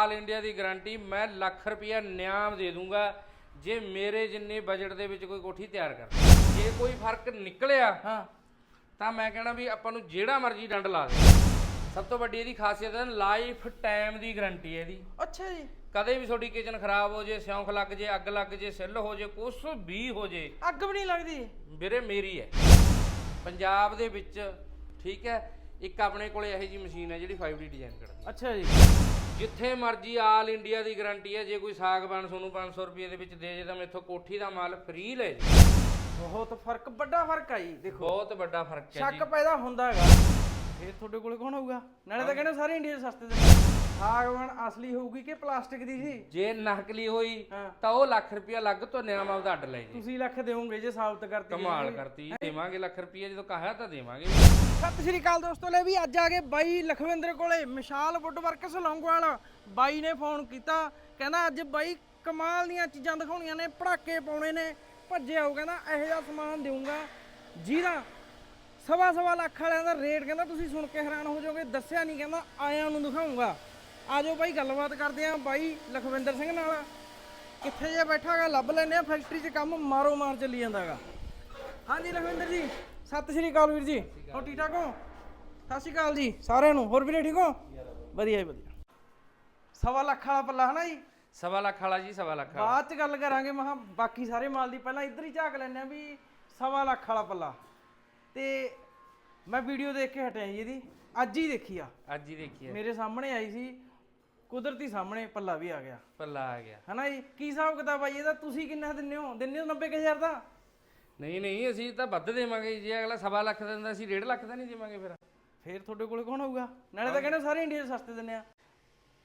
All India ਦੀ guarantee ਮੈਂ ਲੱਖ ਰੁਪਇਆ ਨਿਆਮ ਦੇ ਦੂੰਗਾ ਜੇ ਮੇਰੇ ਜਿੰਨੇ ਬਜਟ ਦੇ ਵਿੱਚ ਕੋਈ ਕੋਠੀ ਤਿਆਰ ਕਰ ਜੇ ਕੋਈ ਫ਼ਰਕ ਨਿਕਲਿਆ ਹਾਂ। ਤਾਂ ਮੈਂ ਕਹਿਣਾ ਵੀ ਆਪਾਂ ਨੂੰ ਜਿਹੜਾ ਮਰਜ਼ੀ ਡੰਡ ਲਾ ਦੇ। ਸਭ ਤੋਂ ਵੱਡੀ ਇਹਦੀ ਖਾਸੀਅਤ ਹੈ ਲਾਈਫ ਟਾਈਮ ਦੀ ਗਾਰੰਟੀ ਹੈ ਇਹਦੀ। ਅੱਛਾ ਜੀ। ਕਦੇ ਵੀ ਤੁਹਾਡੀ ਕਿਚਨ ਖਰਾਬ ਹੋ ਜੇ ਸਿਉਂਖ ਲੱਗ ਜੇ ਅੱਗ ਲੱਗ ਜੇ ਸਿੱਲ ਹੋ ਜੇ ਕੁਛ ਵੀ ਹੋ ਜੇ। ਅੱਗ ਵੀ ਨਹੀਂ ਲੱਗਦੀ। ਵੀਰੇ ਮੇਰੀ ਹੈ। ਪੰਜਾਬ ਦੇ ਵਿੱਚ ਠੀਕ ਹੈ ਇੱਕ ਆਪਣੇ ਕੋਲੇ ਇਹੋ ਜੀ ਮਸ਼ੀਨ ਹੈ ਜਿਹੜੀ 5D ਡਿਜ਼ਾਈਨ ਕਰਦੀ ਅੱਛਾ ਜੀ। ਜਿੱਥੇ ਮਰਜ਼ੀ ਆਲ ਇੰਡੀਆ ਦੀ ਗਾਰੰਟੀ ਹੈ ਜੇ ਕੋਈ ਸਾਗਬਾਨ ਤੁਹਾਨੂੰ 500 ਰੁਪਏ ਦੇ ਵਿੱਚ ਦੇ ਜੇ ਤਾਂ ਮੈਥੋਂ ਕੋਠੀ ਦਾ ਮਾਲ ਫ੍ਰੀ ਲੈ ਜੇ। ਬਹੁਤ ਫ਼ਰਕ ਵੱਡਾ ਫ਼ਰਕ ਆ ਜੀ ਦੇਖੋ। ਬਹੁਤ ਵੱਡਾ ਫ਼ਰਕ ਹੈ ਜੀ। ਸ਼ੱਕ ਪੈਦਾ ਹੁੰਦਾ ਹੈਗਾ। ਫੇਰ ਤੁਹਾਡੇ ਕੋਲੇ ਕੌਣ ਹੋਊਗਾ ਨਾਲੇ ਤਾਂ ਕਹਿੰਦੇ ਸਾਰੇ ਇੰਡੀਆ 'ਚ ਸਸਤੇ ਦੇ। ਸਾਗਵਾਨ ਅਸਲੀ ਹੋਊਗੀ ਕਿ ਪਲਾਸਟਿਕ ਦੀ ਜੀ ਜੇ ਨਕਲੀ ਹੋਈ ਹਾਂ। ਤਾਂ ਉਹ ਲੱਖ ਰੁਪਇਆ ਲੱਗ ਤੋਂ ਨਿਆਮ ਆਪਦਾ ਅੱਡ ਲੈ ਜੇ। ਤੁਸੀਂ ਲੱਖ ਦੇਵੋਗੇ ਜੇ ਸਾਬਤ ਕਰਤੀ ਕਮਾਲ ਕਰਤੀ ਦੇਵਾਂਗੇ ਲੱਖ ਰੁਪਇਆ ਜਦੋਂ ਕਹਾ ਤਾਂ ਦੇਵਾਂਗੇ। ਸਤਿ ਸ਼੍ਰੀ ਅਕਾਲ ਦੋਸਤੋ ਲੈ ਵੀ ਅੱਜ ਆ ਗਏ ਬਾਈ ਲਖਵਿੰਦਰ ਕੋਲੇ ਮਿਸ਼ਾਲ ਵੁੱਡ ਵਰਕਸ ਲੌਂਗੋਵਾਲ ਬਾਈ ਨੇ ਫੋਨ ਕੀਤਾ ਕਹਿੰਦਾ ਅੱਜ ਬਾਈ ਕਮਾਲ ਦੀਆਂ ਚੀਜ਼ਾਂ ਦਿਖਾਉਣੀਆਂ ਨੇ ਪੜਾਕੇ ਪਾਉਣੇ ਨੇ ਭੱਜਿਆ ਉਹ ਕਹਿੰਦਾ ਇਹੋ ਜਿਹਾ ਸਮਾਨ ਦੇਊਂਗਾ। ਜਿਹਦਾ ਸਵਾ ਸਵਾ ਲੱਖ ਵਾਲਿਆਂ ਦਾ ਰੇਟ ਕਹਿੰਦਾ ਤੁਸੀਂ ਸੁਣ ਕੇ ਹੈਰਾਨ ਹੋ ਜਾਓਗੇ ਦੱਸਿਆ ਨਹੀਂ ਕਹਿੰਦਾ ਆਇਆਂ ਨੂੰ ਦਿਖਾਊਂਗਾ ਆਜੋ ਬਾਈ ਗੱਲਬਾਤ ਕਰਦੇ ਆਂ ਬਾਈ ਲਖਵਿੰਦਰ ਸਿੰਘ ਨਾਲ। ਕਿੱਥੇ ਜੇ ਬੈਠਾਗਾ ਲੱਭ ਲੈਨੇ ਆ ਫੈਕਟਰੀ 'ਚ ਕੰਮ ਮਾਰੋ ਮਾਰ ਚੱਲੀ ਜਾਂਦਾਗਾ। ਹਾਂਜੀ ਲਖਵਿੰਦਰ ਜੀ ਸਤਿ ਸ਼੍ਰੀ ਅਕਾਲ ਵੀਰ ਜੀ। ਹੋ ਠੀਕ ਠਾਕ ਹੋ? ਸਤਿ ਸ਼੍ਰੀ ਅਕਾਲ ਜੀ ਸਾਰਿਆਂ ਨੂੰ। ਹੋਰ ਵੀਰੇ ਠੀਕ ਹੋ? ਵਧੀਆ ਜੀ ਵਧੀਆ। ਸਵਾ ਲੱਖ ਵਾਲਾ ਪੱਲਾ ਹਨਾ ਜੀ? ਸਵਾ ਲੱਖ ਵਾਲਾ ਜੀ ਸਵਾ ਲੱਖ ਬਾਅਦ ਚ ਗੱਲ ਕਰਾਂਗੇ ਮਹਾ ਬਾਕੀ ਸਾਰੇ ਮਾਲ ਦੀ। ਪਹਿਲਾਂ ਇੱਧਰ ਹੀ ਝਾਕ ਲੈਣੇ ਆ ਵੀ ਸਵਾ ਲੱਖ ਵਾਲਾ ਪੱਲਾ। ਤੇ ਮੈਂ ਵੀਡੀਓ ਦੇਖ ਕੇ ਹਟਿਆ ਜੀ ਇਹਦੀ। ਅੱਜ ਹੀ ਦੇਖੀ ਆ। ਅੱਜ ਹੀ ਦੇਖੀਏ ਮੇਰੇ ਸਾਹਮਣੇ ਆਈ ਸੀ ਕੁਦਰਤੀ ਸਾਹਮਣੇ ਪੱਲਾ ਵੀ ਆ ਗਿਆ। ਪੱਲਾ ਆ ਗਿਆ। ਹਨਾ ਜੀ? ਕੀ ਹਿਸਾਬ ਕਿਤਾਬ ਆ ਜੀ ਇਹਦਾ? ਤੁਸੀਂ ਕਿੰਨਾ ਦਿੰਦੇ ਹੋ? ਦਿੰਦੇ ਹੋ 90000 ਦਾ? ਨਹੀਂ ਨਹੀਂ ਅਸੀਂ ਤਾਂ ਵੱਧ ਦੇਵਾਂਗੇ ਜੇ। ਅਗਲਾ ਸਵਾ ਲੱਖ ਦਾ ਦਿੰਦਾ ਅਸੀਂ 1.5 ਲੱਖ ਦਾ ਨਹੀਂ ਦੇਵਾਂਗੇ ਫਿਰ। ਫੇਰ ਤੁਹਾਡੇ ਕੋਲੇ ਕੌਣ ਹੋਊਗਾ ਨਾਲੇ ਤਾਂ ਕਹਿੰਦੇ ਸਾਰੇ ਇੰਡੀਆ 'ਚ ਸਸਤੇ ਦਿੰਦੇ ਆ।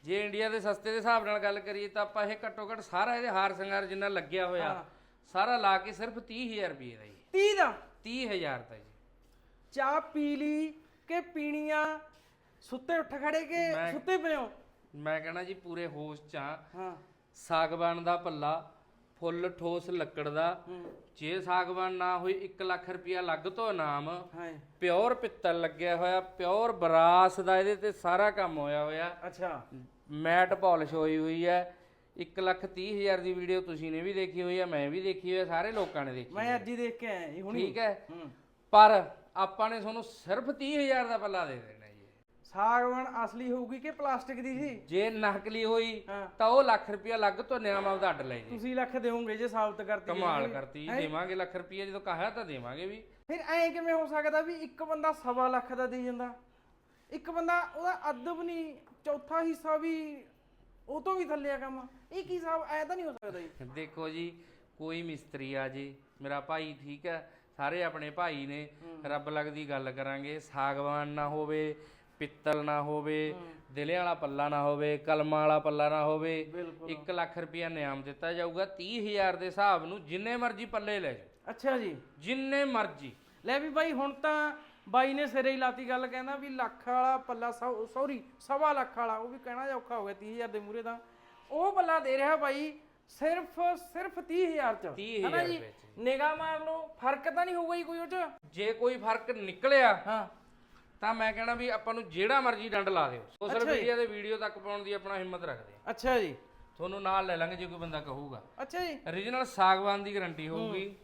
ਜੇ ਇੰਡੀਆ ਦੇ ਸਸਤੇ ਦੇ ਹਿਸਾਬ ਨਾਲ ਗੱਲ ਕਰੀਏ ਤਾਂ ਆਪਾਂ ਇਹ ਘੱਟੋ ਘੱਟ ਸਾਰਾ ਇਹਦੇ ਹਾਰ ਸ਼ਿੰਗਾਰ ਜਿੰਨਾ ਲੱਗਿਆ ਹੋਇਆ ਸਾਰਾ ਲਾ ਕੇ ਸਿਰਫ 30000 ਰੁਪਏ ਦਾ ਜੀ। 30 ਦਾ? 30000 ਦਾ ਜੀ। ਚਾਹ ਪੀ ਲਈ ਕਿ ਪੀਣੀ ਆ ਸੁੱਤੇ ਉੱਠ ਖੜੇ ਕਿ ਮੈਂ- ਸੁੱਤੇ ਪਏ ਹੋ? ਮੈਂ ਕਹਣਾ ਜੀ ਪੂਰੇ ਹੋਸ਼ ਚ ਆ ਹਾਂ। ਸਾਗਵਾਨ ਦਾ ਪੱਲਾ ਫੁੱਲ ਠੋਸ ਲੱਕੜ ਦਾ। ਜੇ ਸਾਗਵਾਨ ਨਾ ਹੋਈ 1 ਲੱਖ ਰੁਪਇਆ ਲੱਗ ਤੋਂ ਇਨਾਮ। ਹਾਂ। ਪਿਓਰ ਪਿੱਤਲ ਲੱਗਿਆ ਹੋਇਆ ਪਿਓਰ ਬਰਾਸ ਦਾ ਇਹਦੇ ਤੇ ਸਾਰਾ ਕੰਮ ਹੋਇਆ ਹੋਇਆ। ਅੱਛਾ। ਮੈਟ ਪਾਲਿਸ਼ ਹੋਈ ਹੋਈ ਹੈ। 1 ਲੱਖ 30 ਹਜ਼ਾਰ ਦੀ ਵੀਡੀਓ ਤੁਸੀਂ ਨੇ ਵੀ ਦੇਖੀ ਹੋਈ ਹੈ ਮੈਂ ਵੀ ਦੇਖੀ ਹੋਈ ਹੈ ਸਾਰੇ ਲੋਕਾਂ ਨੇ ਦੇਖੀ ਮੈਂ ਅੱਜ ਹੀ ਦੇਖ ਕੇ ਆਇਆ ਜੀ ਹੁਣੀ। ਠੀਕ ਹੈ। ਹੂੰ। ਪਰ ਆਪਾਂ ਨੇ ਤੁਹਾਨੂੰ ਸਿਰਫ 30000 ਦਾ ਪੱਲਾ ਦੇ ਦੇਣਾ ਜੀ। ਸਾਗਵਾਨ ਅਸਲੀ ਹੋਊਗੀ ਕਿ ਪਲਾਸਟਿਕ ਦੀ ਜੀ? ਜੇ ਨਕਲੀ ਹੋਈ ਹਾਂ। ਤਾਂ ਉਹ ਲੱਖ ਰੁਪਇਆ ਲੱਗ ਤੋਂ ਨਿਆਮ ਆਪਦਾ ਅੱਡ ਲੈ ਜੀ। ਤੁਸੀਂ ਲੱਖ ਦੇਵੋਗੇ ਜੇ ਸਾਬਤ ਕਰਤੀ ਕਮਾਲ ਕਰਤੀ ਦੇਵਾਂਗੇ ਲੱਖ ਰੁਪਇਆ ਜਦੋਂ ਕਹਾ ਤਾਂ ਦੇਵਾਂਗੇ ਵੀ। ਫਿਰ ਐ ਕਿਵੇਂ ਹੋ ਸਕਦਾ ਵੀ ਇੱਕ ਬੰਦਾ ਸਵਾ ਲੱਖ ਦਾ ਦੇ ਜਾਂਦਾ? ਇੱਕ ਬੰਦਾ ਉਹਦਾ ਅਦਬ ਨਹੀਂ ਚੌਥਾ ਹਿੱਸਾ ਵੀ ਉਹ ਤੋਂ ਵੀ ਥੱਲੇ ਆ ਕੰਮ। ਇਹ ਕੀ ਹਿਸਾਬ ਐ ਤਾਂ ਨਹੀਂ ਹੋ ਸਕਦਾ ਜੀ? ਦੇਖੋ ਜੀ ਕੋਈ ਮਿਸਤਰੀ ਆ ਜੀ ਮੇਰਾ ਭਾਈ ਠੀਕ ਹੈ ਸਾਰੇ ਆਪਣੇ ਭਾਈ ਨੇ। ਰੱਬ ਲੱਗਦੀ ਗੱਲ ਕਰਾਂਗੇ। ਸਾਗਵਾਨ ਨਾ ਹੋਵੇ ਪਿੱਤਲ ਨਾ ਹੋਵੇ ਦਿਲੇ ਵਾਲਾ ਪੱਲਾ ਨਾ ਹੋਵੇ ਕਲਮਾਂ ਵਾਲਾ ਪੱਲਾ ਨਾ ਹੋਵੇ 1 ਲੱਖ ਰੁਪਇਆ ਨਿਆਮ ਦਿੱਤਾ ਜਾਊਗਾ। 30000 ਦੇ ਹਿਸਾਬ ਨੂੰ ਜਿੰਨੇ ਮਰਜ਼ੀ ਪੱਲੇ ਲੈ ਜਾਓ। ਅੱਛਾ ਜੀ। ਜਿੰਨੇ ਮਰਜ਼ੀ। ਲੈ ਵੀ ਬਾਈ ਹੁਣ ਤਾਂ ਬਾਈ ਨੇ ਸਿਰੇ ਹੀ ਲਾਤੀ ਗੱਲ ਕਹਿੰਦਾ ਵੀ ਲੱਖ ਵਾਲਾ ਪੱਲਾ ਸੌਰੀ ਸਵਾ ਲੱਖ ਵਾਲਾ ਉਹ ਵੀ ਕਹਿਣਾ ਔਖਾ ਹੋ ਗਿਆ 30000 ਦੇ ਮੂਰੇ ਤਾਂ। ਉਹ ਪੱਲਾ ਦੇ ਰਿਹਾ ਬਾਈ ਸਿਰਫ ਸਿਰਫ 30000 ਚ। 30000 ਹਨਾ ਜੀ? ਰੁਪਏ ਨਿਗਾਹ ਮਾਰ ਲਓ ਫ਼ਰਕ ਤਾਂ ਨਹੀਂ ਹੋਊਗਾ ਜੀ ਕੋਈ ਉਹ ਚ? ਜੇ ਕੋਈ ਫ਼ਰਕ ਨਿਕਲਿਆ ਹਾਂ। ਤਾਂ ਮੈਂ ਕਹਿਣਾ ਵੀ ਆਪਾਂ ਨੂੰ ਜਿਹੜਾ ਮਰਜ਼ੀ ਡੰਡ ਲਾ ਦਿਓ। ਸੋਸ਼ਲ ਮੀਡੀਆ ਦੇ ਵੀਡੀਓ ਤੱਕ ਪਾਉਣ ਦੀ ਆਪਣਾ ਹਿੰਮਤ ਰੱਖਦੇ ਆ। ਅੱਛਾ ਜੀ। ਤੁਹਾਨੂੰ ਨਾਲ ਲੈ ਲਾਂਗੇ ਜੇ ਕੋਈ ਬੰਦਾ ਕਹੂਗਾ। ਅੱਛਾ ਜੀ। Origignal ਸਾਗਵਾਨ ਦੀ ਗਾਰੰਟੀ ਹੋਊਗੀ।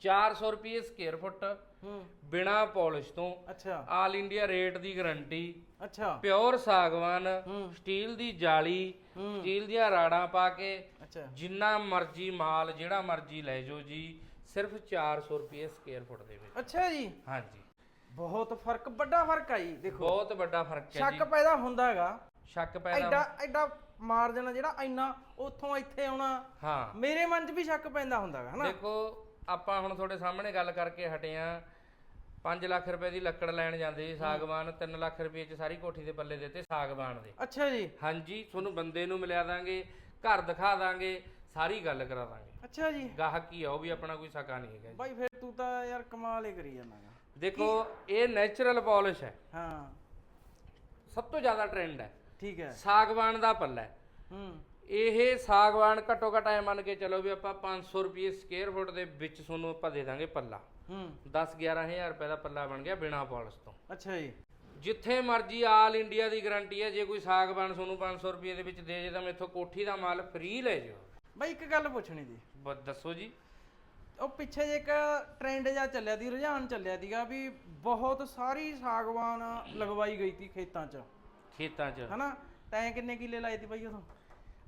400 ਰੁਪਏ ਸਕੁਅਰ ਫੁੱਟ ਹੂੰ। ਬਿਨਾ ਪਾਲਿਸ਼ ਤੋਂ। ਅੱਛਾ। ਆਲ ਇੰਡੀਆ ਰੇਟ ਦੀ ਗਾਰੰਟੀ ਅੱਛਾ। ਪਿਓਰ ਸਾਗਵਾਨ। ਸਟੀਲ ਦੀ ਜਾਲੀ। ਸਟੀਲ ਦੀਆਂ ਰਾੜਾਂ ਪਾ ਕੇ ਅੱਛਾ। ਜਿੰਨਾ ਮਰਜ਼ੀ ਮਾਲ ਜਿਹੜਾ ਮਰਜ਼ੀ ਲੈ ਜਾਓ ਜੀ ਸਿਰਫ 400 ਰੁਪਏ ਸਕੁਅਰ ਫੁੱਟ ਦੇ ਵਿੱਚ। ਅੱਛਾ ਜੀ। ਹਾਂਜੀ। ਬਹੁਤ ਫ਼ਰਕ ਵੱਡਾ ਫ਼ਰਕ ਆ ਜੀ ਦੇਖੋ। ਬਹੁਤ ਵੱਡਾ ਫ਼ਰਕ ਹੈ ਜੀ। ਸ਼ੱਕ ਪੈਦਾ ਹੁੰਦਾ ਹੈਗਾ। ਸ਼ੱਕ ਪੈਦਾ ਐਡਾ ਐਡਾ ਮਾਰਜਨ ਜਿਹੜਾ ਇੰਨਾ ਉੱਥੋਂ ਇੱਥੇ ਆਉਣਾ। ਹਾਂ। ਮੇਰੇ ਮਨ 'ਚ ਵੀ ਸ਼ੱਕ ਪੈਂਦਾ ਹੁੰਦਾ ਹੈਗਾ ਹਨਾ? ਦੇਖੋ ਆਪਾਂ ਹੁਣ ਤੁਹਾਡੇ ਸਾਹਮਣੇ ਗੱਲ ਕਰਕੇ ਹਟੇ ਆ। 5 ਲੱਖ ਰੁਪਏ ਦੀ ਲੱਕੜ ਲੈਣ ਜਾਂਦੇ ਸੀ ਸਾਗਵਾਨ 3 ਲੱਖ ਰੁਪਏ ਚ ਸਾਰੀ ਕੋਠੀ ਦੇ ਪੱਲੇ ਦਿੱਤੇ ਸਾਗਵਾਨ ਦੇ। ਅੱਛਾ ਜੀ। ਹਾਂਜੀ ਤੁਹਾਨੂੰ ਬੰਦੇ ਨੂੰ ਮਿਲਿਆ ਦਾਂਗੇ ਘਰ ਦਿਖਾ ਦਾਂਗੇ ਸਾਰੀ ਗੱਲ ਕਰਾ ਦਾਂਗੇ। ਅੱਛਾ ਜੀ। ਗਾਹਕ ਹੀ ਆ ਉਹ ਵੀ ਆਪਣਾ ਕੋਈ ਸਕਾ ਨਹੀਂ ਹੈਗਾ ਜੀ। ਬਾਈ ਫਿਰ ਤੂੰ ਤਾਂ ਯਾਰ ਕਮਾਲ ਹੀ ਕਰੀ ਜਾਂਦਾ ਗਾ। ਦੇਖੋ ਇਹ ਨੈਚੁਰਲ ਪਾਲਿਸ਼ ਹੈ। ਹਾਂ। ਸਭ ਤੋਂ ਜ਼ਿਆਦਾ ਟ੍ਰੈਂਡ ਹੈ। ਠੀਕ ਹੈ। ਸਾਗਵਾਨ ਦਾ ਪੱਲਾ ਹੈ। ਹੂੰ। ਇਹ ਸਾਗਵਾਨ ਘੱਟੋ ਘੱਟ ਐ ਮੰਨ ਕੇ ਚਲੋ ਵੀ ਆਪਾਂ 500 ਰੁਪਏ ਸਕੁਅਰ ਫੁੱਟ ਦੇ ਵਿੱਚ ਤੁਹਾਨੂੰ ਆਪਾਂ ਦੇ ਦਾਂਗੇ ਪੱਲਾ। ਹੂੰ। 10 11000 ਰੁਪਏ ਦਾ ਪੱਲਾ ਬਣ ਗਿਆ ਬਿਨਾ ਪਾਲਿਸ਼ ਤੋਂ। ਅੱਛਾ ਜੀ। ਜਿੱਥੇ ਮਰਜ਼ੀ ਆਲ ਇੰਡੀਆ ਦੀ ਗਾਰੰਟੀ ਹੈ ਜੇ ਕੋਈ ਸਾਗਬਾਨ ਤੁਹਾਨੂੰ 500 ਰੁਪਏ ਦੇ ਵਿੱਚ ਦੇ ਜੇ ਤਾਂ ਮੈਥੋਂ ਕੋਠੀ ਦਾ ਮਾਲ ਫ੍ਰੀ ਲੈ ਜਾਓ। ਬਾਈ ਇੱਕ ਗੱਲ ਪੁੱਛਣੀ ਬ- ਦੱਸੋ ਜੀ। ਉਹ ਪਿੱਛੇ ਜੇ ਇੱਕ ਟ੍ਰੈਂਡ ਜਿਹਾ ਚੱਲਿਆ ਦੀ ਰੁਝਾਨ ਚੱਲਿਆ ਸੀਗਾ ਵੀ ਬਹੁਤ ਸਾਰੀ ਸਾਗਵਾਨ ਲਗਵਾਈ ਗਈ ਸੀ ਖੇਤਾਂ 'ਚ। ਖੇਤਾਂ 'ਚ। ਹਨਾ? ਤੈਂ ਕਿੰਨੇ ਕਿੱਲੇ ਲਾਏ ਸੀ ਬਾਈ ਉਦੋਂ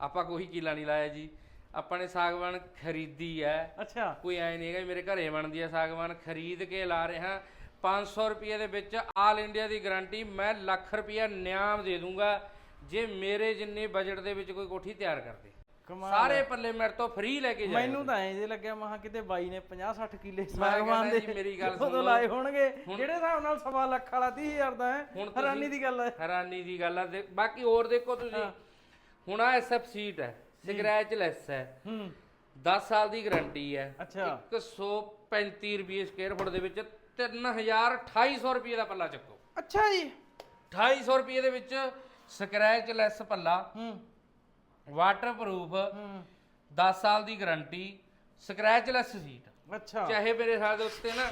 ਆਪਾਂ ਕੋਈ ਕਿਲਾ ਨਹੀਂ ਲਾਇਆ ਜੀ। ਆਪਾਂ ਨੇ ਸਾਗਵਾਨ ਖਰੀਦੀ ਹੈ। ਅੱਛਾ। ਕੋਈ ਐ ਨਹੀਂ ਹੈਗਾ ਮੇਰੇ ਘਰੇ ਬਣਦੀ ਹੈ ਸਾਗਵਾਨ ਖਰੀਦ ਕੇ ਲਾ ਰਿਹਾ। 500 ਰੁਪਏ ਦੇ ਵਿੱਚ ਆਲ ਇੰਡੀਆ ਦੀ ਗਾਰੰਟੀ ਮੈਂ ਲੱਖ ਰੁਪਏ ਨਿਆਮ ਦੇ ਦੂੰਗਾ ਜੇ ਮੇਰੇ ਜਿੰਨੇ ਬਜਟ ਦੇ ਵਿੱਚ ਕੋਈ ਕੋਠੀ ਤਿਆਰ ਕਰਦੇ। ਸਾਰੇ ਪੱਲੇ ਮੇਰੇ ਤੋਂ ਫ੍ਰੀ ਲੈ ਕੇ ਜਾਏ। ਮੈਨੂੰ ਤਾਂ ਐਂ ਜੇ ਲੱਗਿਆ ਮਹਾ ਕਿਤੇ ਬਾਈ ਨੇ 50 60 ਕਿੱਲੇ ਸਾਗਵਾਨ ਦੇ ਮੇਰੀ ਗੱਲ ਸੁਣ। ਲਾਏ ਹੋਣਗੇ ਜਿਹੜੇ ਹਿਸਾਬ ਨਾਲ ਸਵਾ ਲੱਖ ਵਾਲਾ 30000 ਦਾ ਹੈ ਹੈਰਾਨੀ ਦੀ ਗੱਲ ਹੈ। ਹੈਰਾਨੀ ਦੀ ਗੱਲ ਤੇ ਬਾਕੀ ਹੋਰ ਦੇਖੋ ਤੁਸੀਂ। ਹੁਣ ਆ ਐਸਐਫ ਸੀਟ ਹੈ ਸਕ੍ਰੈਚ ਲੈਸ ਹੈ। ਹੂੰ। 10 ਸਾਲ ਦੀ ਗਾਰੰਟੀ ਹੈ। ਅੱਛਾ। 135 ਰੁਪਏ ਸਕੁਅਰ ਫੁੱਟ ਦੇ ਵਿੱਚ 3280 ਰੁਪਏ ਦਾ ਪੱਲਾ ਚੱਕੋ। ਅੱਛਾ ਜੀ। 2800 ਰੁਪਏ ਦੇ ਵਿੱਚ ਸਕ੍ਰੈਚ ਲੈਸ ਪੱਲਾ ਹੂੰ। ਵਾਟਰਪ੍ਰੂਫ ਹੂੰ। 10 ਸਾਲ ਦੀ ਗਾਰੰਟੀ ਸਕ੍ਰੈਚ ਲੈਸ ਸੀਟ ਅੱਛਾ। ਚਾਹੇ ਮੇਰੇ ਸਾਲ ਦੇ ਉੱਤੇ ਨਾ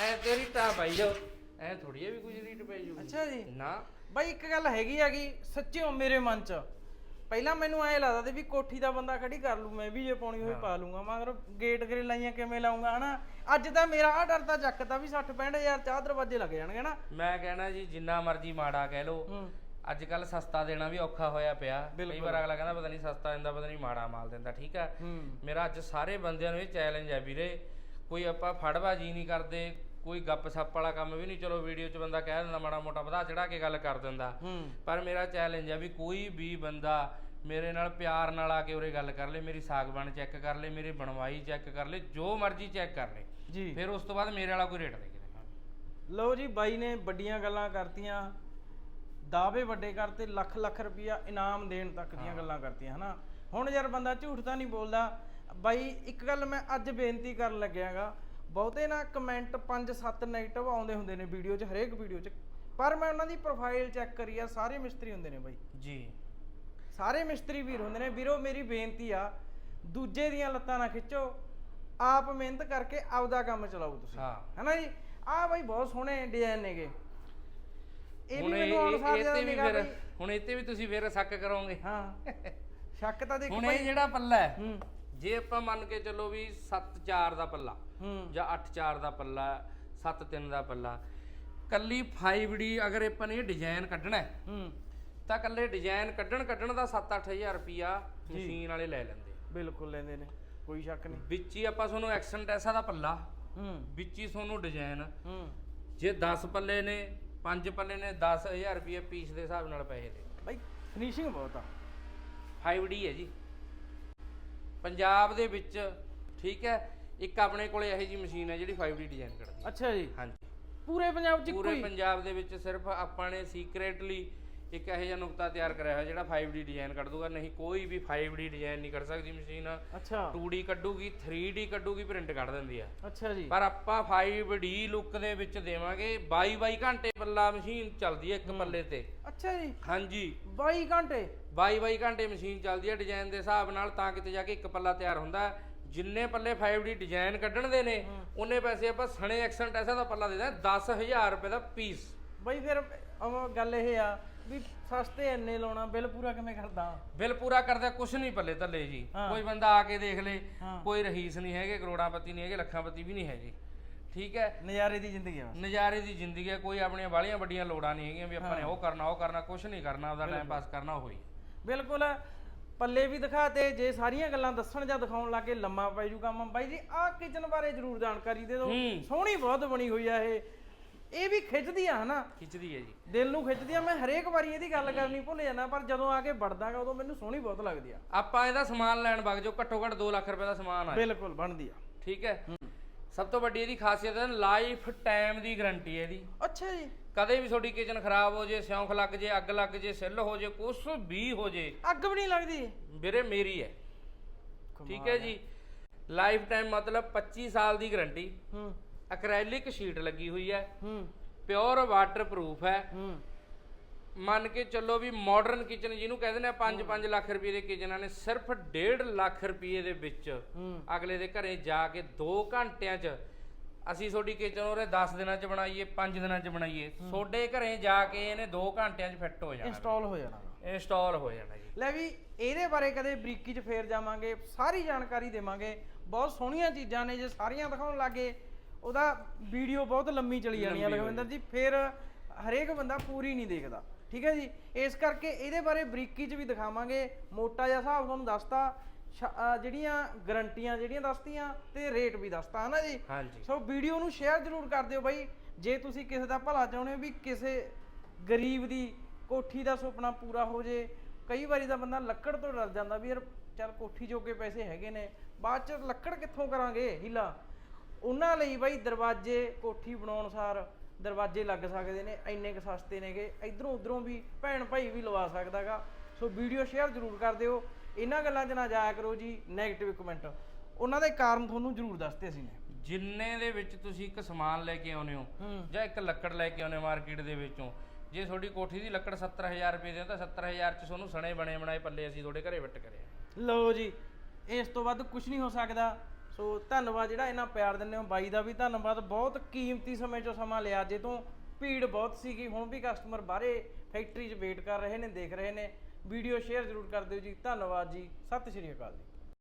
ਐ ਤੇਰੀ ਟਾਂ ਪਾਈ ਜਾਓ ਐ ਥੋੜੀ ਵੀ ਕੁਝ ਰੀਟ ਪੈ ਜੂ ਅੱਛਾ ਜੀ। ਨਾ। ਬਾਈ ਇੱਕ ਗੱਲ ਹੈਗੀ ਹੈਗੀ ਸੱਚਿਓ ਮੇਰੇ ਮਨ 'ਚ ਪਹਿਲਾਂ ਮੈਨੂੰ ਐ ਲੱਗਦਾ ਸੀ ਵੀ ਕੋਠੀ ਦਾ ਬੰਦਾ ਖੜੀ ਕਰ ਲੂ ਮੈਂ ਵੀ ਜੇ ਪਾਉਣੀ ਹੋਈ ਪਾ ਲੂੰਗਾ ਮਗਰ ਗੇਟ ਗਰੇ ਲਾਈਆਂ ਕਿਵੇਂ ਲਾਉਂਗਾ ਹਨਾ? ਅੱਜ ਤਾਂ ਮੇਰਾ ਆ ਡਰ ਤਾਂ ਚੱਕਦਾ ਵੀ 60 65000 ਚਾਹ ਦਰਵਾਜ਼ੇ ਲੱਗ ਜਾਣਗੇ ਨਾ ਮੈਂ ਕਹਿਣਾ ਜੀ ਜਿੰਨਾ ਮਰਜ਼ੀ ਮਾੜਾ ਕਹਿ ਲੋ ਅੱਜ ਕੱਲ ਸਸਤਾ ਦੇਣਾ ਵੀ ਔਖਾ ਹੋਇਆ ਪਿਆ। ਕਈ ਵਾਰ ਅਗਲਾ ਕਹਿੰਦਾ ਪਤਾ ਨਹੀਂ ਸਸਤਾ ਦਿੰਦਾ ਪਤਾ ਨਹੀਂ ਮਾੜਾ ਮਾਲ ਦਿੰਦਾ ਠੀਕ ਆ? ਮੇਰਾ ਅੱਜ ਸਾਰੇ ਬੰਦਿਆਂ ਨੂੰ ਇਹ ਚੈਲੰਜ ਹੈ ਵੀਰੇ ਕੋਈ ਆਪਾਂ ਫੜਬਾਜੀ ਨਹੀਂ ਕਰਦੇ ਕੋਈ ਗੱਪ ਸੱਪ ਵਾਲਾ ਕੰਮ ਵੀ ਨਹੀਂ ਚਲੋ ਵੀਡੀਓ 'ਚ ਬੰਦਾ ਕਹਿ ਦਿੰਦਾ ਮਾੜਾ ਮੋਟਾ ਵਧਾ ਚੜਾ ਕੇ ਗੱਲ ਕਰ ਦਿੰਦਾ। ਪਰ ਮੇਰਾ ਚੈਲੰਜ ਹੈ ਵੀ ਕੋਈ ਵੀ ਬੰਦਾ ਮੇਰੇ ਨਾਲ ਪਿਆਰ ਨਾਲ ਆ ਕੇ ਉਰੇ ਗੱਲ ਕਰ ਲੇ ਮੇਰੀ ਸਾਗਬਾਨ ਚੈੱਕ ਕਰ ਲੇ ਮੇਰੀ ਬਣਵਾਈ ਚੈੱਕ ਕਰ ਲੇ ਜੋ ਮਰਜ਼ੀ ਚੈੱਕ ਕਰ ਲੇ ਜੀ। ਫਿਰ ਉਸ ਤੋਂ ਬਾਅਦ ਮੇਰੇ ਵਾਲਾ ਕੋਈ ਰੇਟ ਦੇ ਕੇ ਲਓ ਜੀ ਬਾਈ ਨੇ ਵੱਡੀਆਂ ਗੱਲਾਂ ਕਰਤੀਆਂ ਦਾਅਵੇ ਵੱਡੇ ਕਰਤੇ ਲੱਖ ਲੱਖ ਰੁਪਇਆ ਇਨਾਮ ਦੇਣ ਤੱਕ ਦੀਆਂ ਗੱਲਾਂ ਕਰਤੀਆਂ ਹਨਾ? ਹੁਣ ਯਾਰ ਬੰਦਾ ਝੂਠ ਤਾਂ ਨਹੀਂ ਬੋਲਦਾ। ਬਾਈ ਇੱਕ ਗੱਲ ਮੈਂ ਅੱਜ ਬੇਨਤੀ ਕਰਨ ਲੱਗਿਆਗਾ ਬਹੁਤੇ ਨਾ ਕਮੈਂਟ 5-7 네ਗੇਟਿਵ ਆਉਂਦੇ ਹੁੰਦੇ ਨੇ ਵੀਡੀਓ 'ਚ ਹਰੇਕ ਵੀਡੀਓ 'ਚ। ਪਰ ਮੈਂ ਉਹਨਾਂ ਦੀ ਪ੍ਰੋਫਾਈਲ ਚੈੱਕ ਕਰੀ ਆ ਸਾਰੇ ਮਿਸਤਰੀ ਹੁੰਦੇ ਨੇ ਬਾਈ। ਜੀ। ਸਾਰੇ ਮਿਸਤਰੀ ਵੀਰ ਹੁੰਦੇ ਨੇ। ਵੀਰੋ ਮੇਰੀ ਬੇਨਤੀ ਆ ਦੂਜੇ ਦੀਆਂ ਲੱਤਾਂ ਨਾ ਖਿੱਚੋ। ਆਪ ਮਿਹਨਤ ਕਰਕੇ ਆਪਦਾ ਕੰਮ ਚਲਾਓ ਤੁਸੀਂ। ਹਾਂ। ਹੈਨਾ ਜੀ? ਆਹ ਬਾਈ ਬਹੁਤ ਸੋਹਣੇ ਡਿਜ਼ਾਈਨ ਨੇਗੇ। ਇਹ ਵੀ ਮੈਨੂੰ ਅਨੁਸਾਰ ਜ਼ਿਆਦਾ ਫਿਰ ਬਈ ਹੁਣ ਇੱਥੇ ਵੀ ਤੁਸੀਂ ਫਿਰ ਸ਼ੱਕ ਕਰੋਗੇ। ਹਾਂ। ਸ਼ੱਕ ਤਾਂ ਦੇਖ ਹੁਣ ਇਹ ਜਿਹੜਾ ਪੱਲਾ ਹੈ ਹੂੰ। ਜੇ ਆਪਾਂ ਮੰਨ ਕੇ ਚੱਲੋ ਵੀ 7-4 ਦਾ ਪੱਲਾ ਜਾਂ 8-4 ਦਾ ਪੱਲਾ 7-3 ਦਾ ਪੱਲਾ ਕੱਲੀ 5D ਅਗਰ ਆਪਾਂ ਨੇ ਡਿਜ਼ਾਈਨ ਕੱਢਣਾ ਹੈ, ਤਾਂ ਕੱਲੇ ਡਿਜ਼ਾਈਨ ਕੱਢਣ ਕੱਢਣ ਦਾ 7-8000 ਰੁਪਿਆ ਮਸ਼ੀਨ ਵਾਲੇ ਲੈ ਲੈਂਦੇ ਬਿਲਕੁਲ ਲੈਂਦੇ ਨੇ ਕੋਈ ਸ਼ੱਕ ਨਹੀਂ। ਵਿੱਚ ਹੀ ਆਪਾਂ ਤੁਹਾਨੂੰ ਐਕਸੈਂਟ ਐਸਾ ਦਾ ਪੱਲਾ ਹੂੰ। ਵਿੱਚ ਹੀ ਤੁਹਾਨੂੰ ਡਿਜ਼ਾਈਨ ਹੂੰ। ਜੇ 10 ਪੱਲੇ ਨੇ 5 ਪੱਲੇ ਨੇ 10000 ਰੁਪਏ ਪੀਸ ਦੇ ਹਿਸਾਬ ਨਾਲ ਪੈਸੇ ਦੇ। ਬਾਈ ਫਿਨਿਸ਼ਿੰਗ ਬਹੁਤ ਆ। 5D ਹੈ ਜੀ। ਪੰਜਾਬ ਦੇ ਵਿੱਚ ਠੀਕ ਹੈ ਇੱਕ ਆਪਣੇ ਕੋਲੇ ਇਹੋ ਜੀ ਮਸ਼ੀਨ ਹੈ ਜਿਹੜੀ 5D ਡਿਜ਼ਾਈਨ ਕਰਦੀ ਹੈ। ਅੱਛਾ ਜੀ। ਹਾਂਜੀ। ਪੂਰੇ ਪੰਜਾਬ ਚ ਪੂਰੇ ਕੋਈ? ਪੰਜਾਬ ਦੇ ਵਿੱਚ ਸਿਰਫ ਆਪਾਂ ਨੇ ਸੀਕ੍ਰੇਟਲੀ ਇੱਕ ਇਹੋ ਜਿਹਾ ਨੁਕਤਾ ਤਿਆਰ ਕਰਿਆ ਹੋਇਆ ਜਿਹੜਾ 5D ਡਿਜ਼ਾਈਨ ਕੱਢ ਦੂਗਾ ਨਹੀਂ ਕੋਈ ਵੀ 5D ਡਿਜ਼ਾਈਨ ਨਹੀਂ ਕੱਢ ਸਕਦੀ ਮਸ਼ੀਨ ਅੱਛਾ। 2D ਕੱਢੂਗੀ 3D ਕੱਢੂਗੀ ਪ੍ਰਿੰਟ ਕੱਢ ਦਿੰਦੀ ਆ। ਅੱਛਾ ਜੀ। ਪਰ ਆਪਾਂ 5D ਲੁੱਕ ਦੇ ਵਿੱਚ ਦੇਵਾਂਗੇ 22 22 ਘੰਟੇ ਪੱਲਾ ਮਸ਼ੀਨ ਚੱਲਦੀ ਹੈ ਇੱਕ ਪੱਲੇ ਤੇ। ਅੱਛਾ ਜੀ। ਹਾਂਜੀ। 22 ਘੰਟੇ। 22 22 ਘੰਟੇ ਮਸ਼ੀਨ ਚੱਲਦੀ ਹੈ ਡਿਜ਼ਾਈਨ ਦੇ ਹਿਸਾਬ ਨਾਲ ਤਾਂ ਕਿਤੇ ਜਾ ਕੇ ਇੱਕ ਪੱਲਾ ਤਿਆਰ ਹੁੰਦਾ। ਜਿੰਨੇ ਪੱਲੇ 5D ਡਿਜ਼ਾਈਨ ਕੱਢਣ ਦੇ ਨੇ ਉਹਨੇ ਪੈਸੇ ਆਪਾਂ ਸਣੇ ਐਕਸੈਂਟ ਐਸਾ ਦਾ ਪੱਲਾ ਦੇ ਦਾਂ 10000 ਰੁਪਏ ਦਾ ਪੀਸ ਬਾਈ ਫਿਰ ਗੱਲ ਇਹ ਆ ਵੀ ਸਸਤੇ ਇੰਨੇ ਲਾਉਣਾ ਬਿੱਲ ਪੂਰਾ ਕਿਵੇਂ ਕਰਦਾ? ਬਿੱਲ ਪੂਰਾ ਕਰਦਾ ਕੁਛ ਨਹੀਂ ਪੱਲੇ ਥੱਲੇ ਜੀ। ਹਾਂ। ਕੋਈ ਬੰਦਾ ਆ ਕੇ ਦੇਖ ਲੇ ਹਾਂ। ਕੋਈ ਰਹੀਸ ਨਹੀਂ ਹੈਗੇ ਕਰੋੜਾਪਤੀ ਨਹੀਂ ਹੈਗੇ ਲੱਖਾਂਪਤੀ ਵੀ ਨਹੀਂ ਹੈ ਜੀ। ਠੀਕ ਹੈ? ਨਜ਼ਾਰੇ ਦੀ ਜ਼ਿੰਦਗੀ ਆ ਨਜ਼ਾਰੇ ਦੀ ਜ਼ਿੰਦਗੀ ਹੈ ਕੋਈ ਆਪਣੀਆਂ ਬਾਲੀਆਂ ਵੱਡੀਆਂ ਲੋੜਾਂ ਨਹੀਂ ਹੈਗੀਆਂ ਵੀ ਆਪਾਂ ਨੇ ਉਹ ਕਰਨਾ ਉਹ ਕਰਨਾ ਕੁਛ ਨਹੀਂ ਕਰਨਾ ਆਪਦਾ ਟਾਈਮ ਪਾਸ ਕਰਨਾ ਹੋਈ ਬਿਲਕੁਲ। ਪੱਲੇ ਵੀ ਦਿਖਾਤੇ ਜੇ ਸਾਰੀਆਂ ਗੱਲਾਂ ਦੱਸਣ ਜਾਂ ਦਿਖਾਉਣ ਲੱਗੇ ਲੰਮਾ ਪੈ ਜੂ ਕੰਮ। ਬਾਈ ਜੀ ਆਹ ਕਿਚਨ ਬਾਰੇ ਜਰੂਰ ਜਾਣਕਾਰੀ ਦੇ ਦਿਓ। ਹੂੰ। ਸੋਹਣੀ ਬਹੁਤ ਬਣੀ ਹੋਈ ਆ ਇਹ। ਇਹ ਵੀ ਖਿੱਚਦੀ ਆ ਹਨਾ। ਖਿੱਚਦੀ ਹੈ ਜੀ। ਦਿਲ ਨੂੰ ਖਿੱਚਦੀ ਆ ਮੈਂ ਹਰੇਕ ਵਾਰੀ ਇਹਦੀ ਗੱਲ ਕਰਨੀ ਭੁੱਲ ਜਾਂਦਾ ਪਰ ਜਦੋਂ ਆ ਕੇ ਵੜਦਾਗਾ ਉਦੋਂ ਮੈਨੂੰ ਸੋਹਣੀ ਬਹੁਤ ਲੱਗਦੀ ਆ। ਆਪਾਂ ਇਹਦਾ ਸਮਾਨ ਲੈਣ ਵਗ ਜਾਓ ਘੱਟੋ ਘੱਟ 2 ਲੱਖ ਰੁਪਏ ਦਾ ਸਮਾਨ ਆ ਬਿਲਕੁਲ ਬਣਦੀ ਆ। ਠੀਕ ਹੈ। ਸਭ ਤੋਂ ਵੱਡੀ ਇਹਦੀ ਖਾਸੀਅਤ ਹੈ ਲਾਈਫ ਟਾਈਮ ਦੀ ਗਾਰੰਟੀ ਹੈ ਇਹਦੀ। ਅੱਛਾ ਜੀ। ਕਦੇ ਵੀ ਤੁਹਾਡੀ ਕਿਚਨ ਖਰਾਬ ਹੋ ਜੇ ਸਿਉਂਖ ਲੱਗ ਜੇ ਅੱਗ ਲੱਗ ਜੇ ਸਿੱਲ ਹੋ ਜੇ ਕੁਛ ਵੀ ਹੋ ਜੇ। ਅੱਗ ਵੀ ਨਹੀਂ ਲੱਗਦੀ। ਵੀਰੇ ਮੇਰੀ ਹੈ। ਠੀਕ ਹੈ ਜੀ। ਲਾਈਫ ਟਾਈਮ ਮਤਲਬ 25 ਸਾਲ ਦੀ ਗਾਰੰਟੀ। ਹੂੰ। ਐਕ੍ਰੈਲਿਕ ਸ਼ੀਟ ਲੱਗੀ ਹੋਈ ਹੈ। ਹੂੰ। ਪਿਓਰ ਵਾਟਰਪ੍ਰੂਫ ਹੈ। ਹੂੰ। ਮੰਨ ਕੇ ਚੱਲੋ ਵੀ ਮਾਡਰਨ ਕਿਚਨ ਜਿਹਨੂੰ ਕਹਿੰਦੇ ਨੇ 5-5 ਲੱਖ ਰੁਪਏ ਦੇ ਕਿਚਨਾਂ ਨੇ ਸਿਰਫ 1.5 ਲੱਖ ਰੁਪਏ ਦੇ ਵਿੱਚ ਅਗਲੇ ਦੇ ਘਰੇ ਜਾ ਕੇ 2 ਘੰਟਿਆਂ 'ਚ ਅਸੀਂ ਤੁਹਾਡੀ ਕਿਚਨ ਉਹਰੇ 10 ਦਿਨਾਂ ਚ ਬਣਾਈਏ 5 ਦਿਨਾਂ ਚ ਬਣਾਈਏ। ਤੁਹਾਡੇ ਘਰੇ ਜਾ ਕੇ ਇਹਨੇ 2 ਘੰਟਿਆਂ ਚ ਫਿੱਟ ਹੋ ਜਾਣਾ। ਇੰਸਟਾਲ ਹੋ ਜਾਣਾ। ਇੰਸਟਾਲ ਹੋ ਜਾਣਾ ਜੀ। ਲੈ ਵੀ ਇਹਦੇ ਬਾਰੇ ਕਦੇ ਬਰੀਕੀ 'ਚ ਫੇਰ ਜਾਵਾਂਗੇ ਸਾਰੀ ਜਾਣਕਾਰੀ ਦੇਵਾਂਗੇ। ਬਹੁਤ ਸੋਹਣੀਆਂ ਚੀਜ਼ਾਂ ਨੇ ਜੇ ਸਾਰੀਆਂ ਦਿਖਾਉਣ ਲੱਗੇ ਉਹਦਾ ਵੀਡੀਓ ਬਹੁਤ ਲੰਮੀ ਚਲੀ ਜਾਣੀ ਆ ਲਖਵਿੰਦਰ ਜੀ ਫਿਰ ਹਰੇਕ ਬੰਦਾ ਪੂਰੀ ਨਹੀਂ ਦੇਖਦਾ ਠੀਕ ਹੈ ਜੀ? ਇਸ ਕਰਕੇ ਇਹਦੇ ਬਾਰੇ ਬਰੀਕੀ 'ਚ ਵੀ ਦਿਖਾਵਾਂਗੇ ਮੋਟਾ ਜਿਹਾ ਹਿਸਾਬ ਤੁਹਾਨੂੰ ਦੱਸਤਾ ਜਿਹੜੀਆਂ ਗਰੰਟੀਆਂ ਜਿਹੜੀਆਂ ਦੱਸਤੀਆਂ ਤੇ ਰੇਟ ਵੀ ਦੱਸਤਾ ਹਨਾ ਜੀ? ਸੋ ਵੀਡੀਓ ਨੂੰ ਸ਼ੇਅਰ ਜ਼ਰੂਰ ਕਰ ਦਿਓ ਬਾਈ ਜੇ ਤੁਸੀਂ ਕਿਸੇ ਦਾ ਭਲਾ ਚਾਹੁੰਦੇ ਹੋ ਵੀ ਕਿਸੇ ਗਰੀਬ ਦੀ ਕੋਠੀ ਦਾ ਸੁਪਨਾ ਪੂਰਾ ਹੋ ਜੇ ਕਈ ਵਾਰੀ ਤਾਂ ਬੰਦਾ ਲੱਕੜ ਤੋਂ ਡਰ ਜਾਂਦਾ ਵੀ ਯਾਰ ਚੱਲ ਕੋਠੀ ਜੋਗੇ ਪੈਸੇ ਹੈਗੇ ਨੇ ਬਾਅਦ ਚ ਲੱਕੜ ਕਿੱਥੋਂ ਕਰਾਂਗੇ ਹੀਲਾ? ਉਹਨਾਂ ਲਈ ਬਾਈ ਦਰਵਾਜ਼ੇ ਕੋਠੀ ਬਣਾਉਣ ਸਾਰ ਦਰਵਾਜ਼ੇ ਲੱਗ ਸਕਦੇ ਨੇ ਇੰਨੇ ਕੁ ਸਸਤੇ ਨੇਗੇ। ਇਧਰੋਂ ਉਧਰੋਂ ਵੀ ਭੈਣ ਭਾਈ ਵੀ ਲਵਾ ਸਕਦਾਗਾ। ਸੋ ਵੀਡੀਓ ਸ਼ੇਅਰ ਜ਼ਰੂਰ ਕਰ ਦਿਓ। ਇਹਨਾਂ ਗੱਲਾਂ 'ਚ ਨਾ ਜਾਇਆ ਕਰੋ ਜੀ 네ਗੇਟਿਵ ਕਮੈਂਟ ਉਹਨਾਂ ਦੇ ਕਾਰਨ ਤੁਹਾਨੂੰ ਜ਼ਰੂਰ ਦੱਸਤੇ ਅਸੀਂ ਨੇ। ਜਿੰਨੇ ਦੇ ਵਿੱਚ ਤੁਸੀਂ ਇੱਕ ਸਮਾਨ ਲੈ ਕੇ ਆਉਨੇ ਹੋ ਜਾਂ ਇੱਕ ਲੱਕੜ ਲੈ ਕੇ ਆਉਨੇ ਮਾਰਕੀਟ ਦੇ ਵਿੱਚੋਂ ਜੇ ਤੁਹਾਡੀ ਕੋਠੀ ਦੀ ਲੱਕੜ 70000 ਰੁਪਏ ਦੀ ਹੈ ਤਾਂ 70000 ਚ ਤੁਹਾਨੂੰ ਸਣੇ ਬਣੇ ਬਣਾਏ ਪੱਲੇ ਅਸੀਂ ਤੁਹਾਡੇ ਘਰੇ ਵੱਟ ਕਰਿਆ ਲਓ ਜੀ ਇਸ ਤੋਂ ਵੱਧ ਕੁਝ ਨਹੀਂ ਹੋ ਸਕਦਾ। ਸੋ ਧੰਨਵਾਦ ਜਿਹੜਾ ਇਹਨਾਂ ਪਿਆਰ ਦਿੰਦੇ ਹੋ ਬਾਈ ਦਾ ਵੀ ਧੰਨਵਾਦ। ਬਹੁਤ ਕੀਮਤੀ ਸਮੇਂ ਚੋਂ ਸਮਾਂ ਲਿਆ। ਜੇ ਤੋਂ ਭੀੜ ਬਹੁਤ ਸੀਗੀ, ਹੁਣ ਵੀ ਕਸਟਮਰ ਬਾਹਰੇ ਫੈਕਟਰੀ 'ਚ ਵੇਟ ਕਰ ਰਹੇ ਨੇ, ਦੇਖ ਰਹੇ ਨੇ। ਵੀਡੀਓ ਸ਼ੇਅਰ ਜ਼ਰੂਰ ਕਰ ਦਿਓ ਜੀ। ਧੰਨਵਾਦ ਜੀ। ਸਤਿ ਸ਼੍ਰੀ ਅਕਾਲ ਜੀ।